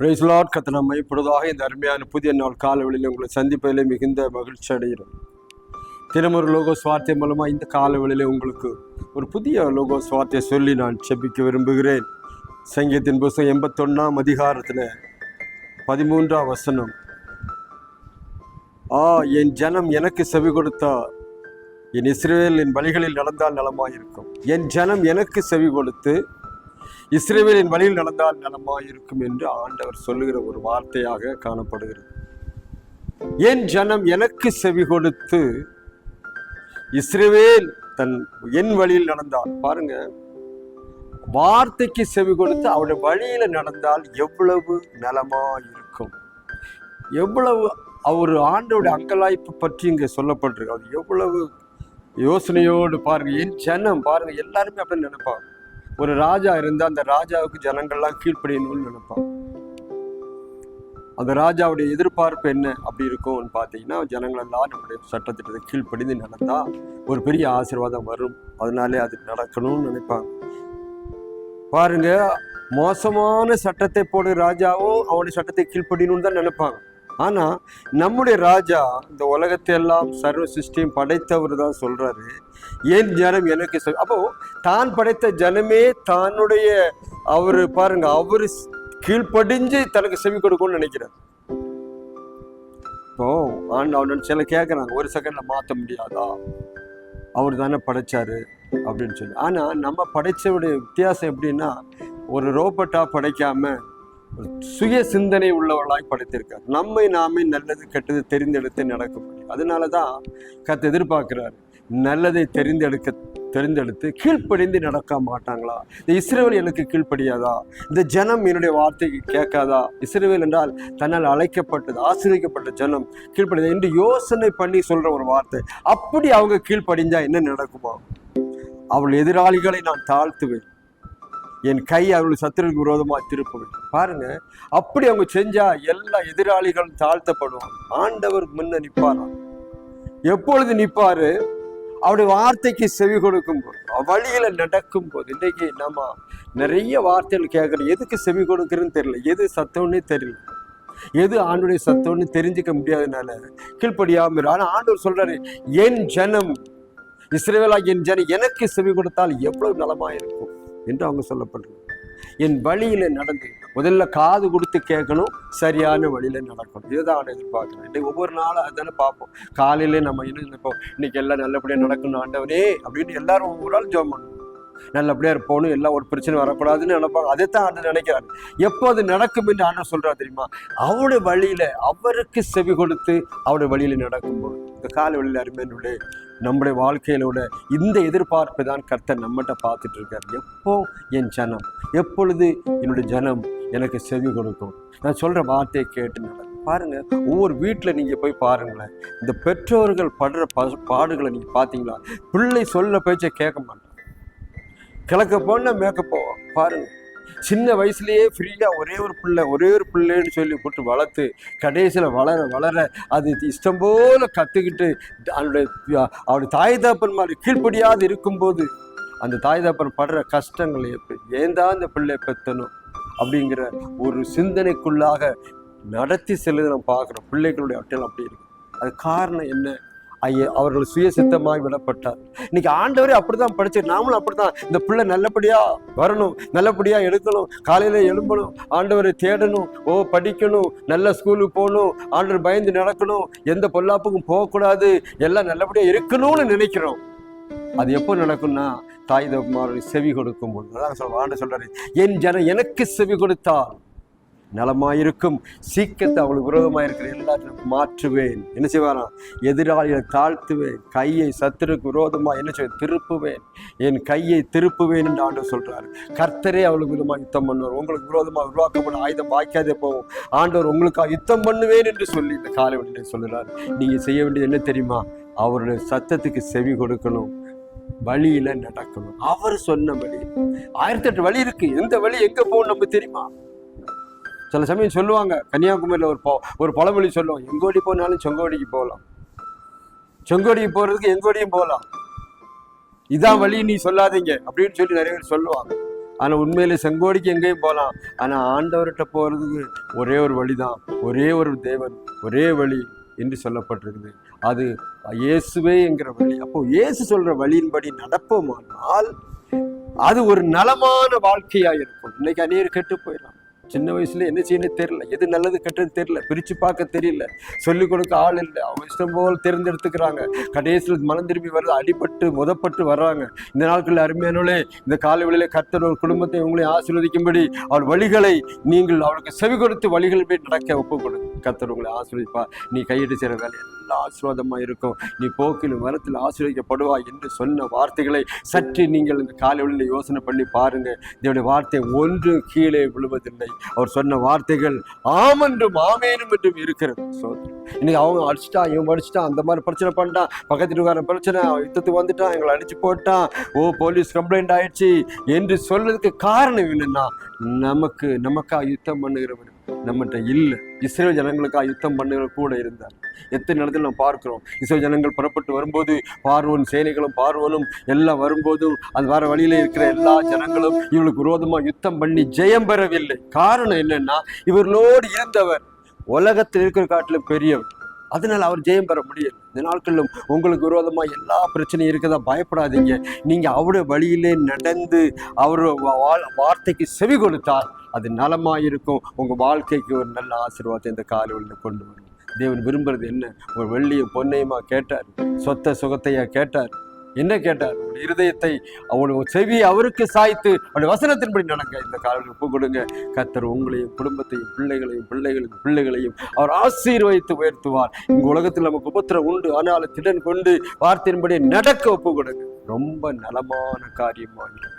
பிரேஸ்லாட் கத்த நம்மை இப்பொழுதாக இந்த அருமையான புதிய நாள் காலவெளியில் உங்களை சந்திப்பதிலே மிகுந்த மகிழ்ச்சி அடைகிறோம். தினமொரு லோகோ சுவார்த்தை மூலமாக இந்த காலவெளியில் உங்களுக்கு ஒரு புதிய லோகோ சுவார்த்தையை சொல்லி நான் செபிக்க விரும்புகிறேன். சங்கீதத்தின் புஸ்தகம் எண்பத்தொன்னாம் அதிகாரத்தில் பதிமூன்றாம் வசனம். ஆ என் ஜனம் எனக்கு செவி கொடுத்தா என் இஸ்ரேலின் என் வழிகளில் நடந்தால் நலமாயிருக்கும். என் ஜனம் எனக்கு செவி கொடுத்து இஸ்ரேவேலின் வழியில் நடந்தால் நலமாயிருக்கும் என்று ஆண்டவர் சொல்லுகிற ஒரு வார்த்தையாக காணப்படுகிறது. என் ஜனம் எனக்கு செவி கொடுத்து இஸ்ரேவேல் தன் என் வழியில் நடந்தால் பாருங்க வார்த்தைக்கு செவி கொடுத்து அவருடைய வழியில நடந்தால் எவ்வளவு நலமா இருக்கும் எவ்வளவு அவர் ஆண்டோட அங்கலாய்ப்பு பற்றி இங்க சொல்லப்பட்டிருக்கு. அவர் எவ்வளவு யோசனையோடு பாருங்க என் ஜனம் பாருங்க எல்லாருமே அப்படின்னு நினைப்பாங்க. ஒரு ராஜா இருந்தா அந்த ராஜாவுக்கு ஜனங்கள்லாம் கீழ்ப்படியணும்னு நினைப்பாங்க. அந்த ராஜாவுடைய எதிர்பார்ப்பு என்ன அப்படி இருக்கும்னு பார்த்தீங்கன்னா ஜனங்களெல்லாம் நம்முடைய சட்டத்திட்டத்தை கீழ்ப்படிந்து நடந்தா ஒரு பெரிய ஆசீர்வாதம் வரும். அதனாலே அது நடக்கணும்னு நினைப்பாங்க. பாருங்க மோசமான சட்டத்தை போடு ராஜாவும் அவனுடைய சட்டத்தை கீழ்ப்படியணும்னு தான் நினைப்பாங்க. ஆனா நம்முடைய ராஜா இந்த உலகத்தை எல்லாம் சர்வ சிருஷ்டியும் படைத்தவர் தான் சொல்றாரு. ஏன் ஜனம் எனக்கு அப்போ தான் படைத்த ஜனமே தன்னுடைய அவரு பாருங்க அவரு கீழ்ப்படிஞ்சு தனக்கு செவி கொடுக்கும்னு நினைக்கிறார். இப்போ ஆண்டு அவன் சில கேட்குறாங்க ஒரு செகண்ட்ல மாற்ற முடியாதா? அவர் தானே படைச்சாரு அப்படின்னு சொல்லி. ஆனா நம்ம படைச்சவுடைய வித்தியாசம் எப்படின்னா ஒரு ரோபோட்டா படைக்காம சுய சிந்தனை உள்ளவர்களாய் படைத்திருக்கார். நம்மை நாமே நல்லது கெட்டது தெரிந்தெடுத்து நடக்க முடியும் அதனால தான் கத்து எதிர்பார்க்கிறாரு. நல்லதை தெரிந்தெடுக்க தெரிந்தெடுத்து கீழ்ப்படிந்து நடக்க மாட்டாங்களா? இந்த இஸ்ரேல் எனக்கு கீழ்ப்படியாதா? இந்த ஜனம் என்னுடைய வார்த்தைக்கு கேட்காதா? இஸ்ரேல் என்றால் தன்னால் அழைக்கப்பட்டது ஆசிரியக்கப்பட்ட ஜனம் கீழ்ப்படியதா என்று யோசனை பண்ணி சொல்ற ஒரு வார்த்தை. அப்படி அவங்க கீழ்ப்படிஞ்சா என்ன நடக்குமா? அவள் எதிராளிகளை நான் தாழ்த்துவேன். என் கை அவர்கள் சத்துருக்கு விரோதமாக திருப்புவேன். பாருங்க அப்படி அவங்க செஞ்சா எல்லா எதிராளிகளும் தாழ்த்தப்படுவாங்க. ஆண்டவர் முன்ன நிற்பாராம் எப்பொழுது நிற்பாரு? அவருடைய வார்த்தைக்கு செவி கொடுக்கும் போது வழியில் நடக்கும் போது இன்றைக்கு நம்ம நிறைய வார்த்தைகள் கேட்குறோம். எதுக்கு செவி கொடுக்குறேன்னு தெரியல. எது சத்தம்னே தெரியல. எது ஆண்டுடைய சத்தம்னு தெரிஞ்சுக்க முடியாதனால கீழ்ப்படியாமல் ஆனால் ஆண்டவர் சொல்றாரு என் ஜனம் இஸ்ரேவேலா என் ஜனம் எனக்கு செவி கொடுத்தால் எவ்வளவு நலமாக இருக்கும்? என்று அவங்க சொல்லப்படுறாங்க. என் வழியில நடந்து. முதல்ல காது கொடுத்து கேட்கணும் சரியான வழியில நடக்கணும். இதுதான் எதிர்பார்க்கணும் இன்னைக்கு ஒவ்வொரு நாளும் அதுதானே பார்ப்போம். காலையில நம்ம என்ன நினைப்போம்? இன்னைக்கு எல்லாம் நல்லபடியாக நடக்கணும் ஆண்டவரே அப்படின்னு எல்லாரும் ஒவ்வொரு நாள் ஜோம் பண்ணணும் நல்லபடியாக இருப்போம் எல்லாம் ஒரு பிரச்சனை வரக்கூடாதுன்னு நினைப்பாங்க. அதைத்தான் ஆண்டு நினைக்கிறார். எப்போ அது நடக்கும் என்று ஆண்டு சொல்கிறார் தெரியுமா? அவருடைய வழியில் அவருக்கு செவி கொடுத்து அவருடைய வழியில் நடக்கும்போது. இந்த கால வழியில் அருமையினுடைய நம்முடைய வாழ்க்கையிலோட இந்த எதிர்பார்ப்பு தான் கர்த்தர் நம்மகிட்ட பார்த்துட்டு இருக்கார். எப்போ என் ஜனம் எப்பொழுது என்னுடைய ஜனம் எனக்கு செவி கொடுக்கும்? நான் சொல்கிற வார்த்தையை கேட்டு பாருங்கள் ஒவ்வொரு வீட்டில் நீங்கள் போய் பாருங்களேன். இந்த பெற்றோர்கள் படுற ப- பாடுகளை நீங்கள் பார்த்தீங்களா? பிள்ளை சொல்ல பேச்சை கேட்க மாட்டேன். கிழக்க போனா மேற்க போவோம். பாருங்க. சின்ன வயசுலயே ஃப்ரீயா ஒரே ஒரு பிள்ளை ஒரே ஒரு பிள்ளைன்னு சொல்லி போட்டு வளர்த்து கடைசியில் வளர வளர அது இஷ்டம் போல கற்றுக்கிட்டு அவனுடைய அவருடைய தாய் தாப்பன் மாதிரி கீழ்ப்படியாது இருக்கும்போது அந்த தாய் தாப்பன் படுற கஷ்டங்கள் எப்படி ஏன் தான் பிள்ளை பெத்தணும் அப்படிங்கிற ஒரு சிந்தனைக்குள்ளாக நடத்தி செல்லுது நம்ம பார்க்குறோம். பிள்ளைகளுடைய அட்டல் அப்படி இருக்கு. அது காரணம் என்ன? ஐயா அவர்கள் சுயசித்தமாய் விடப்பட்டார். இன்னைக்கு ஆண்டவரே அப்படிதான் படிச்சு நாமளும் அப்படிதான் இந்த பிள்ளை நல்லபடியா வரணும் நல்லபடியா எடுக்கணும் காலையில எழும்பணும் ஆண்டவரை தேடணும் ஓ படிக்கணும் நல்ல ஸ்கூலுக்கு போகணும் ஆண்டவர் பயந்து நடக்கணும் எந்த பொல்லாப்புக்கும் போகக்கூடாது எல்லாம் நல்லபடியா இருக்கணும்னு நினைக்கிறோம். அது எப்போ நடக்கும்னா தாய் தகமாருடைய செவி கொடுக்கும் போது அதான் சொல்ற ஆண்டு சொல்றாரு என் ஜனம் எனக்கு செவி கொடுத்தால். நலமாயிருக்கும். சீக்கிரத்தை அவளுக்கு விரோதமாக இருக்கிற எல்லாத்தையும் மாற்றுவேன். என்ன செய்வாராம் எதிராளிகளை தாழ்த்துவேன். கையை சத்துருக்கு விரோதமாக என்ன செய்வேன்? திருப்புவேன். என் கையை திருப்புவேன் என்று ஆண்டவர் சொல்கிறார் கர்த்தரே அவளுக்கு விதமாக யுத்தம் பண்ணுவார். உங்களுக்கு விரோதமாக உருவாக்கப்படும் ஆயுதம் வாய்க்காதே போகும் ஆண்டவர் உங்களுக்காக யுத்தம் பண்ணுவேன் என்று சொல்லி இந்த காலை வழியில சொல்கிறார் நீங்கள் செய்ய வேண்டியது என்ன தெரியுமா? அவருடைய சத்தத்துக்கு செவி கொடுக்கணும். வழியில நடக்கணும். அவர் சொன்ன வழி ஆயிரத்தி எட்டு வழி இருக்கு. எந்த வழி எங்க போகணும் நம்ம தெரியுமா? சில சமயம் சொல்லுவாங்க கன்னியாகுமரியில் ஒரு ஒரு பழமொழி சொல்லுவோம் எங்கோடி போனாலும் செங்கோடிக்கு போகலாம். செங்கோடிக்கு போகிறதுக்கு எங்கோடியும் போகலாம். இதான் வழி நீ சொல்லாதீங்க. அப்படின்னு சொல்லி நிறைய பேர் சொல்லுவாங்க. ஆனால் உண்மையில் செங்கோடிக்கு எங்கேயும் போகலாம். ஆனால் ஆண்டவர்கிட்ட போகிறதுக்கு ஒரே ஒரு வழி தான் ஒரே ஒரு தேவன் ஒரே வழி என்று சொல்லப்பட்டிருக்குது. அது இயேசுவே என்கிற வழி. அப்போ இயேசு சொல்கிற வழியின்படி நடப்போமானால் அது ஒரு நலமான வாழ்க்கையாக இருக்கும். இன்னைக்கு அநேர் கெட்டு போயிடலாம். சின்ன வயசுல என்ன செய்யணும் தெரியல. எது நல்லது கெட்டது தெரியல. பிரிச்சு பார்க்க தெரியல. சொல்லிக் கொடுக்க ஆள் இல்லை. அவங்க இஷ்டம் போல் தேர்ந்தெடுத்துக்கிறாங்க. கடைசியில் மனம் திரும்பி வருது. அடிபட்டு முதப்பட்டு வர்றாங்க. இந்த நாட்களில் அருமையானவளே இந்த காலை வேளையில கர்த்தர் ஒரு குடும்பத்தை உங்களை ஆசீர்வதிக்கும்படி அவள் வழிகளை நீங்கள் அவளுக்கு செவி கொடுத்து வழிகள் போய் நடக்க ஒப்பு கொடுங்க கர்த்தர் உங்களை ஆசீர்வதிப்பா நீ கையிட்டு செய்கிற வேலையை எல்லாம் ஆசீர்வாதமாக இருக்கும். நீ போக்கிலும் மரத்தில் ஆசீர்வதிக்கப்படுவாய் என்று சொன்ன வார்த்தைகளை சற்று நீங்கள் இந்த காலை யோசனை பண்ணி பாருங்கள். இதனுடைய வார்த்தை ஒன்று கீழே விழுவதில்லை. அவர் சொன்ன வார்த்தைகள் ஆமென்றும் ஆமேனும் என்றும் இருக்கிறது. சோதரம் இன்னைக்கு அவங்க அடிச்சிட்டான் இவன் அடிச்சிட்டான் அந்த மாதிரி பிரச்சனை பண்ணிட்டான் பக்கத்து வீட்டுக்காரன் பிரச்சனை அவன் யுத்தத்துக்கு வந்துட்டான் எங்களை அடிச்சு போட்டான் ஓ போலீஸ் கம்ப்ளைண்ட் ஆயிடுச்சு என்று சொல்றதுக்கு காரணம் என்னன்னா நமக்கு நமக்கா யுத்தம் பண்ணுகிறவன் நம்மகிட்ட இல்லை. இஸ்ரேல் ஜனங்களுக்காக யுத்தம் பண்ணுகிற கூட இருந்தார். எத்தனை இடத்துல நம்ம பார்க்கிறோம்? இஸ்ரேல் ஜனங்கள் புறப்பட்டு வரும்போது பார்வோன் சேனைகளும் பார்வோனும் எல்லாம் வரும்போதும் அது வர வழியில இருக்கிற எல்லா ஜனங்களும் இவளுக்கு விரோதமாக யுத்தம் பண்ணி ஜெயம் பெறவில்லை. காரணம் என்னன்னா இவர்களோடு இருந்தவர் உலகத்தில் இருக்கிற காட்டிலும் பெரியவர். அதனால அவர் ஜெயம் பெற முடியல. இந்த நாட்களிலும் உங்களுக்கு விரோதமாக எல்லா பிரச்சனையும் இருக்கதா பயப்படாதீங்க. நீங்கள் அவருடைய வழியிலே நடந்து அவர் வார்த்தைக்கு செவி கொடுத்தால் அது நலமாக இருக்கும் உங்கள் வாழ்க்கைக்கு ஒரு நல்ல ஆசீர்வாதத்தை இந்த காலையில் கொண்டு வரும் தேவன் விரும்புறது என்ன? ஒரு வெள்ளியும் பொன்னையுமா கேட்டார். சொத்த சுகத்தையா கேட்டார். என்ன கேட்டார்? உங்களுடைய இருதயத்தை அவனுடைய செவியை அவருக்கு சாய்த்து அவருடைய வசனத்தின்படி நடங்க. இந்த காலையில் ஒப்பு கொடுங்க. கத்தர் உங்களையும் குடும்பத்தையும் பிள்ளைகளையும் பிள்ளைகளுக்கு பிள்ளைகளையும் அவர் ஆசீர்வதித்து உயர்த்துவார். இங்க உலகத்தில் நமக்கு உபத்திரம் உண்டு. ஆனாலும் திடன் கொண்டு வார்த்தையின்படி நடக்க ஒப்பு கொடுங்க. ரொம்ப நலமான காரியமாக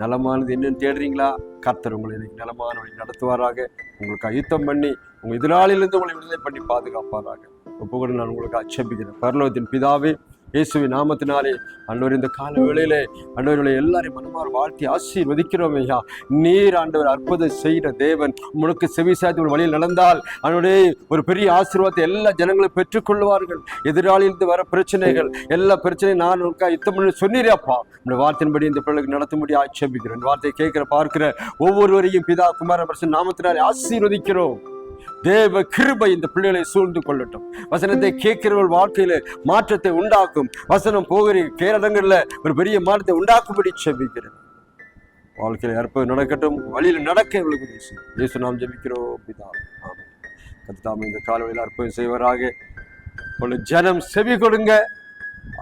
நலமானது என்னன்னு தேடுறீங்களா? கர்த்தர் உங்களை இன்னைக்கு நலமான வழி நடத்துவாராக. உங்களுக்கு அயுத்தம் பண்ணி உங்கள் எதிராளியிலிருந்து உங்களை விடுதலை பண்ணி பாதுகாப்பாராக. ஒப்பு நான் உங்களுக்கு அச்சபிக்கிறேன். பரலோகத்தின் பிதாவே இயேசுவின் நாமத்தினாலே அன்றவர் இந்த கால வேளையிலே அன்றவர்களை எல்லாரையும் மனமார் வாழ்த்தி ஆசீர்வதிக்கிறோம் ஐயா. நீர் ஆண்டவர் அற்புதம் செய்கிற தேவன். உனக்கு செவி சாய்த்து ஒரு வழியில் நடந்தால் அவனுடைய ஒரு பெரிய ஆசீர்வாதத்தை எல்லா ஜனங்களும் பெற்றுக்கொள்வார்கள். எதிராளியிலிருந்து வர பிரச்சனைகள் எல்லா பிரச்சனையும் நான் உனக்கு யுத்தம் பண்ணி சொன்னீரப்பா இந்த வார்த்தையின்படி இந்த பிள்ளைக்கு நடத்தும்படி ஆட்சேபிக்கிறேன். இந்த வார்த்தையை கேட்கிற பார்க்கிற ஒவ்வொருவரையும் பிதா குமார பிரசன் நாமத்தினாலே ஆசீர்வதிக்கிறோம். தேவ கிருபை இந்த பிள்ளைகளை சூழ்ந்து கொள்ளட்டும். வசனத்தை கேட்கிறவர்கள் வாழ்க்கையில மாற்றத்தை உண்டாக்கும். வசனம் போகிற கேரளங்கள்ல ஒரு பெரிய மாற்றத்தை உண்டாக்கும்படி செபிக்கிறேன். வாழ்க்கையில் அற்புதம் நடக்கட்டும். வழியில் நடக்க இவளுக்கு இயேசு நாம் ஜெபிக்கிறோம் அப்படிதான் கத்தாம இந்த காலவழியில் அற்புதம் செய்வராக. ஒரு ஜனம் செவி கொடுங்க.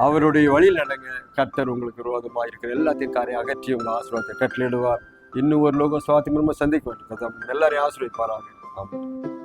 அவருடைய வழியில் நடங்க. கர்த்தர் உங்களுக்கு விரோதமாக இருக்கிற எல்லாத்தையும் காரை அகற்றி உங்கள் ஆசீர்வாதத்தை கட்டளிடுவார் இன்னும் ஒரு லோகம் சுவாத்தி மூலமாக சந்திக்க வேண்டும். கர்த்தர் எல்லாரையும் ஆசீர்வதிப்பாராக. ஆமாம்